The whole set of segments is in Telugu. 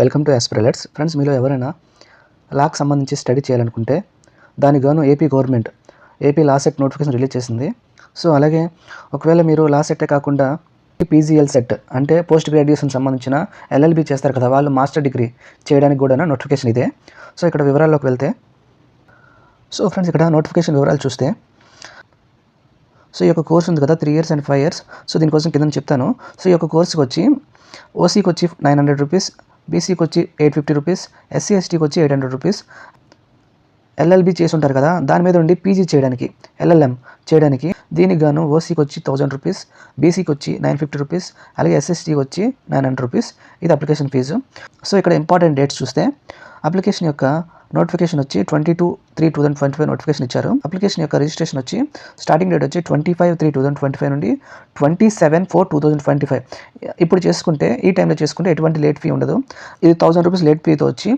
వెల్కమ్ టు ఆస్పిరలెట్స్ ఫ్రెండ్స్ మీలో ఎవరైనా లాక్ సంబంధించి స్టడీ చేయాలనుకుంటే దానికి గాను AP government AP LAWCET notification release చేసింది. సో అలాగే ఒకవేళ మీరు లా సెట్టే కాకుండా పీజీఎల్ సెట్ అంటే పోస్ట్ గ్రాడ్యుయేషన్ సంబంధించిన ఎల్ఎల్బి చేస్తారు కదా వాళ్ళు మాస్టర్ డిగ్రీ చేయడానికి కూడా నోటిఫికేషన్ ఇదే. సో ఇక్కడ వివరాల్లోకి వెళ్తే సో ఫ్రెండ్స్ ఇక్కడ నోటిఫికేషన్ వివరాలు చూస్తే సో ఈ యొక్క కోర్స్ ఉంది కదా three years and five years so దీనికోసం కింద చెప్తాను. సో ఈ యొక్క కోర్స్కి వచ్చి ఓసీకి వచ్చి నైన్ హండ్రెడ్ రూపీస్ బీసీకి వచ్చి ఎయిట్ ఫిఫ్టీ రూపీస్ ఎస్సీ ఎస్టీకి వచ్చి ఎయిట్ హండ్రెడ్ రూపీస్ ఎల్ఎల్బి చేసి ఉంటారు కదా దాని మీద ఉండి పీజీ చేయడానికి ఎల్ఎల్ఎం చేయడానికి దీనికి గాను ఓసీకి వచ్చి థౌజండ్ రూపీస్ బీసీకి వచ్చి నైన్ ఫిఫ్టీ రూపీస్ అలాగే ఎస్ఎస్టీకి వచ్చి నైన్ హండ్రెడ్ రూపీస్ ఇది అప్లికేషన్ ఫీజు సో ఇక్కడ ఇంపార్టెంట్ డేట్స్ చూస్తే అప్లికేషన్ యొక్క నోటిఫికేషన్ వచ్చి twenty two three two thousand twenty five notification ఇచ్చారు అప్లికేషన్ యొక్క రిజిస్ట్రేషన్ వచ్చి స్టార్టింగ్ డేట్ వచ్చి twenty five three two thousand twenty five నుండి twenty seven four two thousand twenty five ఇప్పుడు చేసుకుంటే ఈ టైంలో చేసుకుంటే ఎటువంటి లేట్ ఫీ ఉండదు ఇది థౌసండ్ రూపీస్ లేట్ ఫీతో వచ్చి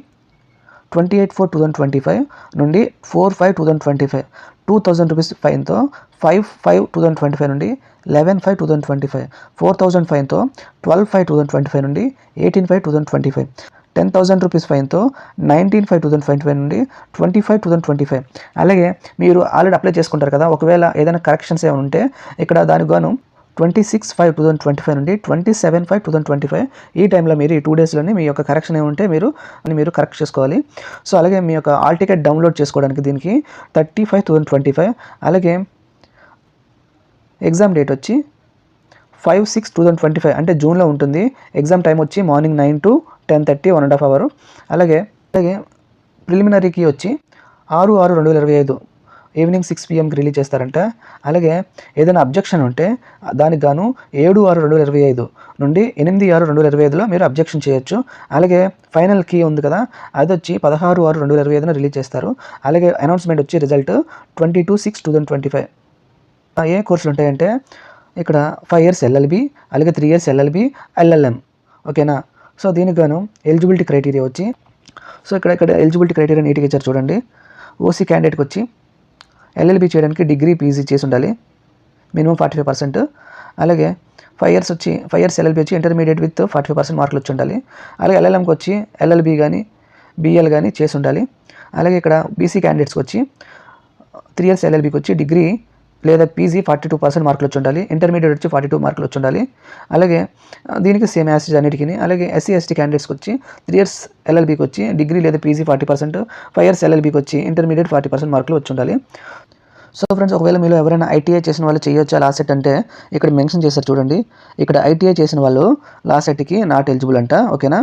twenty eight four two thousand twenty five నుండి four five two thousand twenty five two thousand rupees ఫైన్తో five five two thousand twenty five నుండి eleven five two thousand twenty five four thousand ఫైన్తో twelve five two thousand twenty five నుండి eighteen five two thousand twenty five ten thousand rupees ఫైన్తో nineteen five two thousand twenty five నుండి twenty five two thousand twenty five అలాగే మీరు ఆల్రెడీ అప్లై చేసుకుంటారు కదా ఒకవేళ ఏదైనా కరెక్షన్స్ ఏమైనా ఉంటే ఇక్కడ దానికి గాను twenty six five two thousand twenty five నుండి twenty seven five two thousand twenty five ఈ టైంలో మీరు ఈ టూ డేస్లోనే మీ యొక్క కరెక్షన్ ఏముంటే మీరు అని మీరు కరెక్ట్ చేసుకోవాలి. సో అలాగే మీ యొక్క ఆల్ టికెట్ డౌన్లోడ్ చేసుకోవడానికి దీనికి thirty five thousand twenty five అలాగే ఎగ్జామ్ డేట్ వచ్చి five six two thousand twenty five అంటే జూన్లో ఉంటుంది. ఎగ్జామ్ టైం వచ్చి morning nine to ten thirty one and half hour. అలాగే అలాగే ప్రిలిమినరీకి వచ్చి ఆరు ఆరు రెండు వేల ఇరవై ఐదు ఈవినింగ్ సిక్స్ పిఎంకి రిలీజ్ చేస్తారంట. అలాగే ఏదైనా అబ్జెక్షన్ ఉంటే దానికి గాను ఏడు ఆరు రెండు వేల ఇరవై ఐదు నుండి ఎనిమిది ఆరు రెండు వేల ఇరవై ఐదులో మీరు అబ్జెక్షన్ చేయొచ్చు. అలాగే ఫైనల్ కీ ఉంది కదా అది వచ్చి పదహారు ఆరు రెండు వేల ఇరవై ఐదున రిలీజ్ చేస్తారు. అలాగే అనౌన్స్మెంట్ వచ్చి result twenty two six two thousand twenty five. ఏ కోర్సులు ఉంటాయంటే ఇక్కడ ఫైవ్ ఇయర్స్ ఎల్ఎల్బి అలాగే త్రీ ఇయర్స్ ఎల్ఎల్బి ఎల్ఎల్ఎం ఓకేనా సో దీనికి గాను ఎలిజిబిలిటీ క్రైటీరియా వచ్చి సో ఇక్కడ ఇక్కడ ఎలిజిబిలిటీ క్రైటీరియా నీట్గా ఇచ్చారు చూడండి. ఓసీ క్యాండిడేట్కి వచ్చి ఎల్ఎల్బి చేయడానికి డిగ్రీ పీజీ చేసి ఉండాలి. మినిమం ఫార్టీ ఫైవ్ పర్సెంట్ అలాగే ఫైవ్ ఇయర్స్ వచ్చి ఫైవ్ ఇయర్స్ ఎల్ఎల్బి వచ్చి intermediate with forty five percent marks వచ్చి ఉండాలి. అలాగే ఎల్ఎల్ఎంకి వచ్చి ఎల్ఎల్బి కానీ బిఎల్ కానీ చేసి ఉండాలి. అలాగే ఇక్కడ బీసీ క్యాండిడేట్స్కి వచ్చి త్రీ ఇయర్స్ ఎల్ఎల్బికి వచ్చి డిగ్రీ లేదా పీజీ ఫార్టీ టూ పర్సెంట్ మార్కులు వచ్చి ఉండాలి ఇంటర్మీడియట్ వచ్చి ఫార్టీ టూ మార్కులు వచ్చి ఉండాలి అలాగే దీనికి సేమ్ యాసిడ్ అన్నిటికీ అలాగే ఎస్సీ ఎస్టీ క్యాండిడేట్స్కి వచ్చి త్రీ ఇయర్స్ ఎల్ఎల్బీకి వచ్చి డిగ్రీ లేదా PG forty percent five years ఎల్ఎల్బీకి వచ్చి ఇంటర్మీడియట్ ఫార్టీ పర్సెంట్ మార్కులు వచ్చి ఉండాలి సో ఫ్రెండ్స్ ఒకవేళ మీరు ఎవరైనా ఐటీఐ చేసిన వాళ్ళు చేయొచ్చా లాసెట్ అంటే ఇక్కడ మెన్షన్ చేశారు చూడండి. ఇక్కడ ఐటీఐ చేసిన వాళ్ళు లాసెట్కి నాట్ ఎలిజిబుల్ అంట ఓకేనా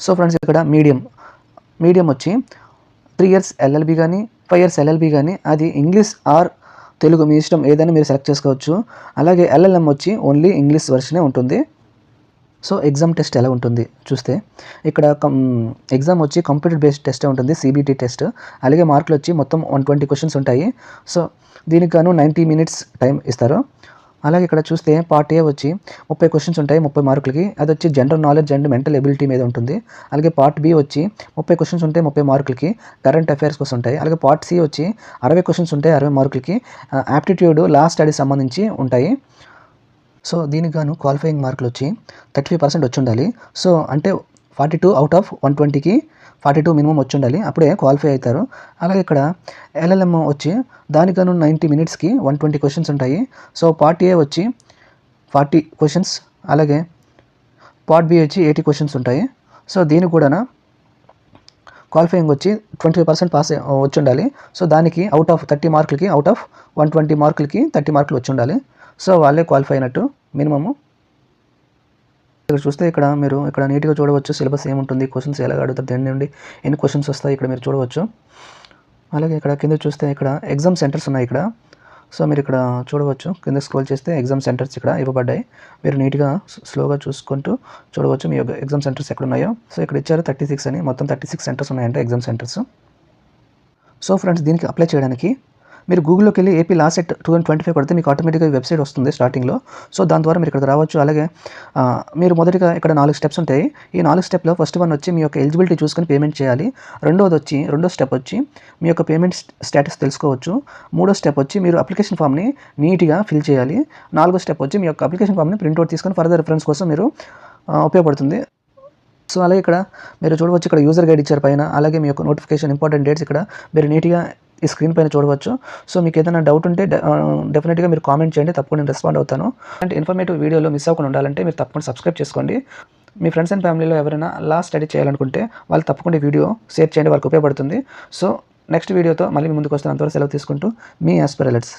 సో ఫ్రెండ్స్ ఇక్కడ మీడియం మీడియం వచ్చి త్రీ ఇయర్స్ ఎల్ఎల్బి కానీ ఫైవ్ ఇయర్స్ ఎల్ఎల్బి కానీ అది ఇంగ్లీష్ ఆర్ తెలుగు మీ ఇష్టం ఏదైనా మీరు సెలెక్ట్ చేసుకోవచ్చు. అలాగే ఎల్ఎల్ఎం వచ్చి ఓన్లీ ఇంగ్లీష్ వర్షనే ఉంటుంది. సో ఎగ్జామ్ టెస్ట్ ఎలా ఉంటుంది? చూస్తే ఇక్కడ ఎగ్జామ్ వచ్చి కంప్యూటర్ బేస్డ్ టెస్ట్ ఉంటుంది సిబిటీ టెస్ట్ అలాగే మార్కులు వచ్చి మొత్తం వన్ ట్వంటీ క్వశ్చన్స్ ఉంటాయి. సో దీనికి గాను నైంటీ మినిట్స్ టైం ఇస్తారు. అలాగే ఇక్కడ చూస్తే పార్ట్ ఏ వచ్చి ముప్పై క్వశ్చన్స్ ఉంటాయి ముప్పై మార్కులకి. అది వచ్చి general knowledge and mental ability మీద ఉంటుంది. అలాగే పార్ట్ బి వచ్చి ముప్పై క్వశ్చన్స్ ఉంటాయి ముప్పై మార్కులకి కరెంట్ అఫైర్స్ కోసం ఉంటాయి. అలాగే పార్ట్ సి వచ్చి అరవై క్వశ్చన్స్ ఉంటాయి అరవై మార్కులకి యాప్టిట్యూడ్ లా స్టడీస్ సంబంధించి ఉంటాయి. సో దీనికి గాను క్వాలిఫైయింగ్ మార్కులు వచ్చి థర్టీ ఫైవ్ పర్సెంట్ వచ్చి ఉండాలి. సో అంటే forty two out of one ట్వంటీకి ఫార్టీ టూ మినిమం వచ్చి ఉండాలి. అప్పుడే క్వాలిఫై అవుతారు. అలాగే ఇక్కడ ఎల్ఎల్ఎం వచ్చి దానికను నైంటీ మినిట్స్కి వన్ ట్వంటీ క్వశ్చన్స్ ఉంటాయి. సో పార్ట్ ఏ వచ్చి ఫార్టీ క్వశ్చన్స్ అలాగే పార్ట్ బి వచ్చి ఎయిటీ క్వశ్చన్స్ ఉంటాయి. సో దీనికి కూడా క్వాలిఫైయింగ్ వచ్చి ట్వంటీ ఫైవ్ పర్సెంట్ పాస్ వచ్చి ఉండాలి. సో దానికి అవుట్ ఆఫ్ థర్టీ మార్కులకి అవుట్ ఆఫ్ వన్ ట్వంటీ మార్కులకి థర్టీ మార్కులు వచ్చి ఉండాలి. సో వాళ్ళే క్వాలిఫై అయినట్టు మినిమము ఇక్కడ చూస్తే ఇక్కడ మీరు ఇక్కడ నీట్గా చూడవచ్చు సిలబస్ ఏముంటుంది క్వశ్చన్స్ ఎలా అడుగుతారు దేని నుండి ఎన్ని క్వశ్చన్స్ వస్తాయి ఇక్కడ మీరు చూడవచ్చు. అలాగే ఇక్కడ కింద చూస్తే ఇక్కడ ఎగ్జామ్ సెంటర్స్ ఉన్నాయి ఇక్కడ. సో మీరు ఇక్కడ చూడవచ్చు కింద స్క్రోల్ చేస్తే ఎగ్జామ్ సెంటర్స్ ఇక్కడ ఇవ్వబడ్డాయి. మీరు నీట్గా స్లోగా చూసుకుంటూ చూడవచ్చు మీ యొక్క ఎగ్జామ్ సెంటర్స్ ఎక్కడ ఉన్నాయో సో ఇక్కడ ఇచ్చారు థర్టీ సిక్స్ అని మొత్తం థర్టీ సిక్స్ సెంటర్స్ ఉన్నాయంటే ఎగ్జామ్ సెంటర్స్. సో ఫ్రెండ్స్ దీనికి అప్లై చేయడానికి మీరు గూగుల్లోకి వెళ్ళి AP LAWCET two thousand twenty five కొడితే మీకు ఆటోమేటిక్గా వెబ్సైట్ వస్తుంది స్టార్టింగ్లో సో దాని ద్వారా మీరు ఇక్కడ రావచ్చు. అలాగే మీరు మొదటిగా ఇక్కడ నాలుగు స్టెప్స్ ఉంటాయి. ఈ నాలుగు స్టెప్లో ఫస్ట్ వన్ వచ్చి మీ యొక్క ఎలిజిబిలిటీ చూసుకొని పేమెంట్ చేయాలి. రెండోది వచ్చి రెండో స్టెప్ వచ్చి మీ యొక్క పేమెంట్ స్టేటస్ తెలుసుకోవచ్చు. మూడో స్టెప్ వచ్చి మీరు అప్లికేషన్ ఫామ్ని నీట్గా ఫిల్ చేయాలి. నాలుగో స్టెప్ వచ్చి మీ యొక్క అప్లికేషన్ ఫామ్ని ప్రింట్అవుట్ తీసుకొని ఫర్దర్ రిఫరెన్స్ కోసం మీరు ఉపయోగపడుతుంది. సో అలాగే ఇక్కడ మీరు చూడవచ్చు ఇక్కడ యూజర్ గైడ్ ఇచ్చారు పైన. అలాగే మీ యొక్క నోటిఫికేషన్ ఇంపార్టెంట్ డేట్స్ ఇక్కడ మీరు నీట్గా ఈ స్క్రీన్ పైన చూడవచ్చు. సో మీకు ఏదైనా డౌట్ ఉంటే డెఫినెట్గా మీరు కామెంట్ చేయండి తప్పకుండా నేను రెస్పాండ్ అవుతాను. అంటే ఇన్ఫర్మేటివ్ వీడియోలో మిస్ అవ్వకుండా ఉండాలంటే మీరు తప్పకుండా సబ్స్క్రైబ్ చేసుకోండి. మీ ఫ్రెండ్స్ అండ్ ఫ్యామిలీలో ఎవరైనా లా స్టడీ చేయాలనుకుంటే వాళ్ళు తప్పకుండా వీడియో షేర్ చేయండి వాళ్ళకి ఉపయోగపడుతుంది. సో నెక్స్ట్ వీడియోతో మళ్ళీ మీ ముందుకు వస్తాను అంతవరకు సెలవు తీసుకుంటూ మీ ఆస్పిరలెట్స్